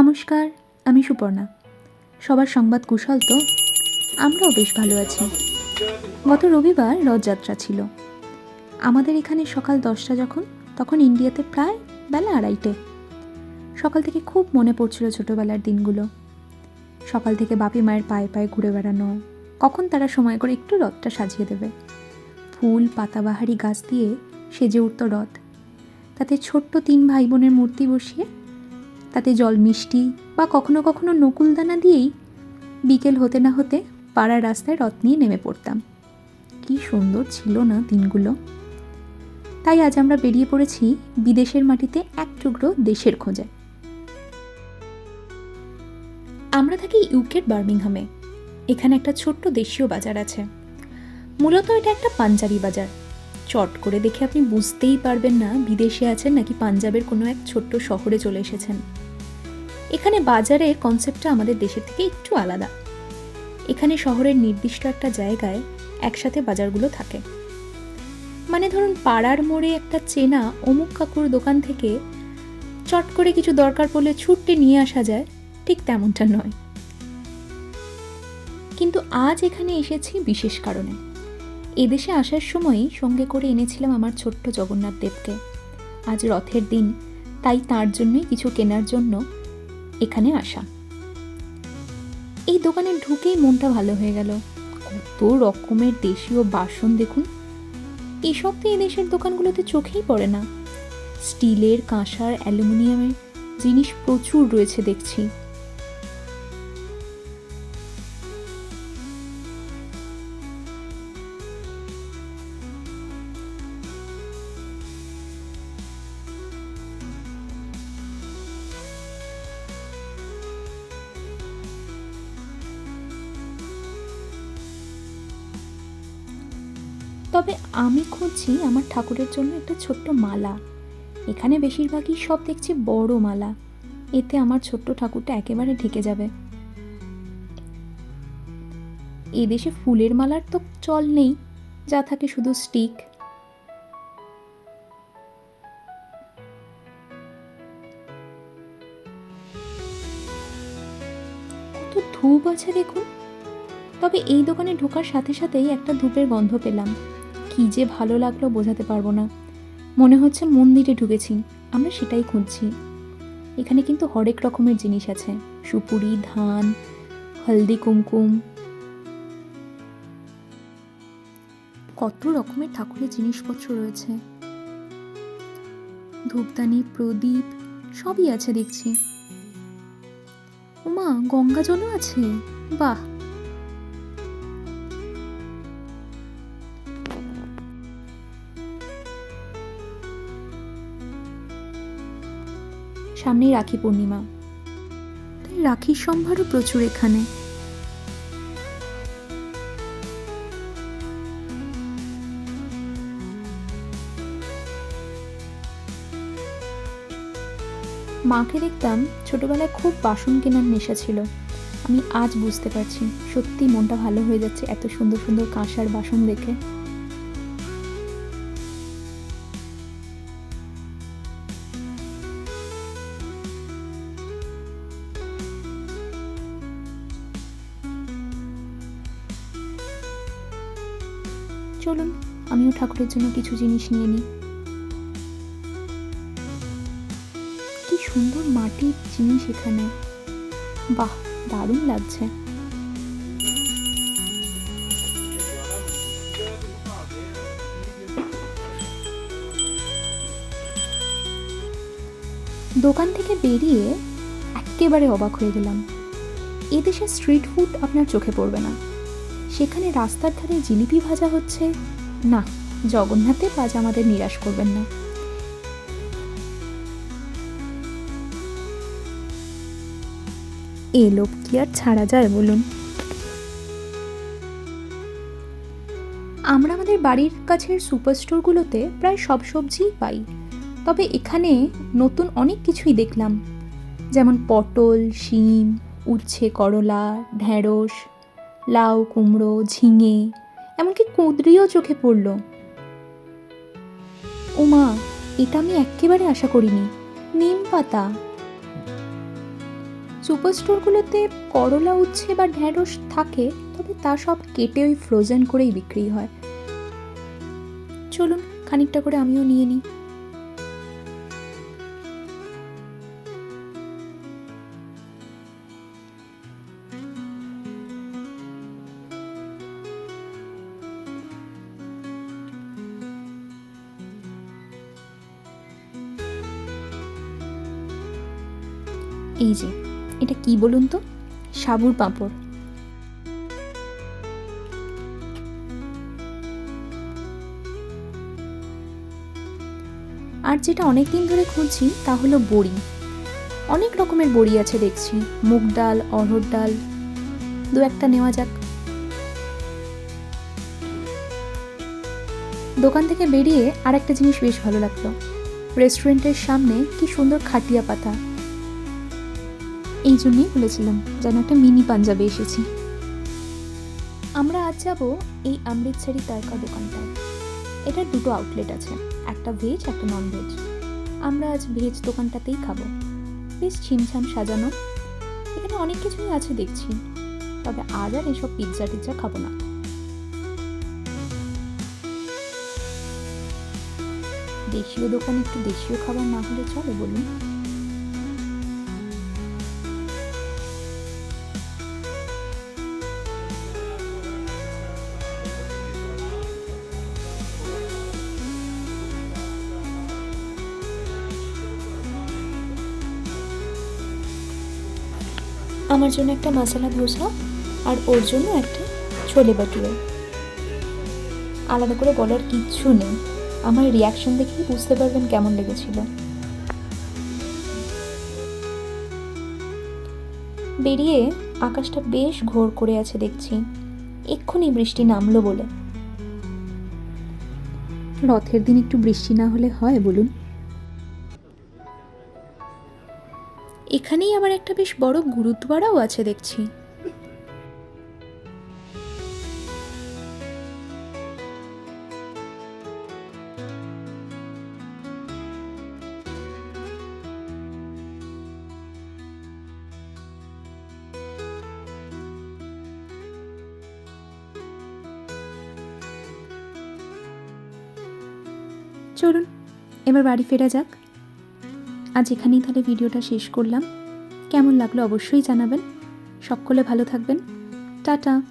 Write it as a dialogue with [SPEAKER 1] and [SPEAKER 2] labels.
[SPEAKER 1] নমস্কার, আমি সুপর্ণা। সবার সংবাদ কুশল তো, আমরাও বেশ ভালো আছি। গত রবিবার রথযাত্রা ছিল। আমাদের এখানে সকাল দশটা যখন, তখন ইন্ডিয়াতে প্রায় বেলা আড়াইটে। সকাল থেকে খুব মনে পড়ছিল ছোটোবেলার দিনগুলো। সকাল থেকে বাপি মায়ের পায়ে পায়ে ঘুরে বেড়ানো, কখন তারা সময় করে একটু রথটা সাজিয়ে দেবে। ফুল, পাতাবাহারি গাছ দিয়ে সেজে উঠত রথ। তাতে ছোট্ট তিন ভাই বোনের মূর্তি বসিয়ে তাতে জল মিষ্টি বা কখনো কখনো নকুলদানা দিয়েই বিকেল হতে না হতে পাড়ার রাস্তায় রথ নিয়ে নেমে পড়তাম। কি সুন্দর ছিল না দিনগুলো। তাই আজ আমরা বেরিয়ে পড়েছি বিদেশের মাটিতে এক টুকরো দেশের খোঁজে। আমরা থাকি ইউকের বার্মিংহামে। এখানে একটা ছোট্ট দেশীয় বাজার আছে। মূলত এটা একটা পাঞ্জাবি বাজার। চট করে দেখে আপনি বুঝতেই পারবেন না বিদেশে আছেন নাকি পাঞ্জাবের কোনো এক ছোট্ট শহরে চলে এসেছেন। এখানে বাজারের কনসেপ্টটা আমাদের দেশের থেকে একটু আলাদা। এখানে শহরের নির্দিষ্ট একটা জায়গায় একসাথে বাজারগুলো থাকে। মানে ধরুন পাড়ার মোড়ে একটা চেনা অমুক কাকুর দোকান থেকে চট করে কিছু দরকার পড়লে ছুটতে নিয়ে আসা যায়, ঠিক তেমনটা নয়। কিন্তু আজ এখানে এসেছি বিশেষ কারণে। এদেশে আসার সময়ই সঙ্গে করে এনেছিলাম আমার ছোট্ট জগন্নাথ দেবকে। আজ রথের দিন, তাই তার জন্যই কিছু কেনার জন্য এখানে আসা। এই দোকানে ঢুকেই মনটা ভালো হয়ে গেল। কত রকমের দেশীয় বাসন দেখুন। এসব তো এই দেশের দোকানগুলোতে চোখেই পড়ে না। স্টিলের, কাঁসার, অ্যালুমিনিয়ামের জিনিস প্রচুর রয়েছে দেখছি। তবে আমি খুঁজছি আমার ঠাকুরের জন্য একটা ছোট্ট মালা। এখানে বেশিরভাগই সব দেখছি বড় মালা। এতে আমার ছোট্ট ঠাকুরটা একেবারে ঢেকে যাবে। এদেশে ফুলের মালার তো চল নেই, যা থাকে শুধু স্টিক। কত ধূপ আছে দেখুন। তবে এই দোকানে ঢোকার সাথে সাথেই একটা ধূপের গন্ধ পেলাম। কি যে ভালো লাগল বোঝাতে পারব না। মনে হচ্ছে মন্দিরে ঢুকেছি, আমরা সেটাই খুঁজছি। এখানে কিন্তু হরেক রকমের জিনিস আছে, সুপুরি, ধান, হলদি, কুমকুম। কত রকমের ঠাকুরের জিনিসপত্র রয়েছে। ধূপদানি, প্রদীপ, সবই আছে দেখছি। উমা গঙ্গা জলও আছে? বাহ! সামনেই রাখি পূর্ণিমা। তাই রাখির সম্ভারও প্রচুর এখানে। মাকে দেখতাম ছোটবেলায় খুব বাসন কেনার নেশা ছিল। আমি আজ বুঝতে পারছি সত্যি মনটা ভালো হয়ে যাচ্ছে এত সুন্দর সুন্দর কাঁসার বাসন দেখে। চলুন, আমিও ঠাকুরের জন্য কিছু জিনিস নিয়ে নিই। কি সুন্দর মাটির জিনিস এখানে। বাহ, দারুণ লাগছে। দোকান থেকে বেরিয়ে একেবারে অবাক হয়ে গেলাম। এদেশে স্ট্রিট ফুড আপনার চোখে পড়বে না। সেখানে রাস্তার ধারে জিলিপি ভাজা হচ্ছে। না, জগন্নাথের কাজ আমাদের নিরাশ করবেন না। এ লোভ কি আর ছাড়া যায় বলুন? আমরা আমাদের বাড়ির কাছের সুপার স্টোরগুলোতে প্রায় সব সবজিই পাই। তবে এখানে নতুন অনেক কিছুই দেখলাম। যেমন পটল, শিম, উচ্ছে, করলা ঢ্যাঁড়স লাউ কুমড়ো, ঝিঙে, এমনকি কুঁদরিও চোখে পড়ল। ওমা এটা আমি একেবারে আশা করিনি। নিম পাতা। সুপার স্টোরগুলোতে করলা, উচ্ছে বা ঢ্যাঁড়স থাকে, তবে তা সব কেটে ওই ফ্রোজেন করেই বিক্রি হয়। চলুন, খানিকটা করে আমিও নিয়ে নিই। এই যে, এটা কি বলুন তো? সাবুর পাঁপড়। আর যেটা অনেক দিন ধরে খুঁজছি, তা হলো বড়ি। অনেক রকমের বড়ি আছে দেখছি, মুগ ডাল, অড়হর ডাল। দু একটা নেওয়া যাক। দোকান থেকে বেরিয়ে আর একটা জিনিস বেশ ভালো লাগল। রেস্টুরেন্টের সামনে কি সুন্দর খাটিয়া পাতা। এই জন্যই বলেছিলাম যেন একটা মিনি পাঞ্জাবে এসেছি। আমরা আজ যাব এই অমৃতসরি তয়কা দোকানটায়। এটার দুটো আউটলেট আছে, একটা ভেজ একটা নন ভেজ আমরা আজ ভেজ দোকানটাতেই খাব। বেশ ছিমছাম সাজানো। এখানে অনেক কিছুই আছে দেখছি। তবে আজ আর এসব পিৎজা টিৎজা খাব না। দেশীয় দোকানে একটু দেশীয় খাবার না হলে চলে বলুন। আমার জন্য একটা মশলা ধোসা আর ওর জন্য একটা ছোলে বাটুরে আলাদা করে বলার কিচ্ছু নেই। আমার রিয়াকশন দেখেই বুঝতে পারবেন কেমন লেগেছিল। বেরিয়ে আকাশটা বেশ ঘোর করে আছে দেখছি। এক্ষুনি বৃষ্টি নামলো বলে। রথের দিন একটু বৃষ্টি না হলে হয় বলুন? এখানেই আবার একটা বেশ বড় গুরুদ্বারাও আছে দেখছি। চলুন এবার বাড়ি ফেরা যাক। আজ এখানেই তাহলে ভিডিওটা শেষ করলাম। কেমন লাগল অবশ্যই জানাবেন। সকলে ভালো থাকবেন। টাটা।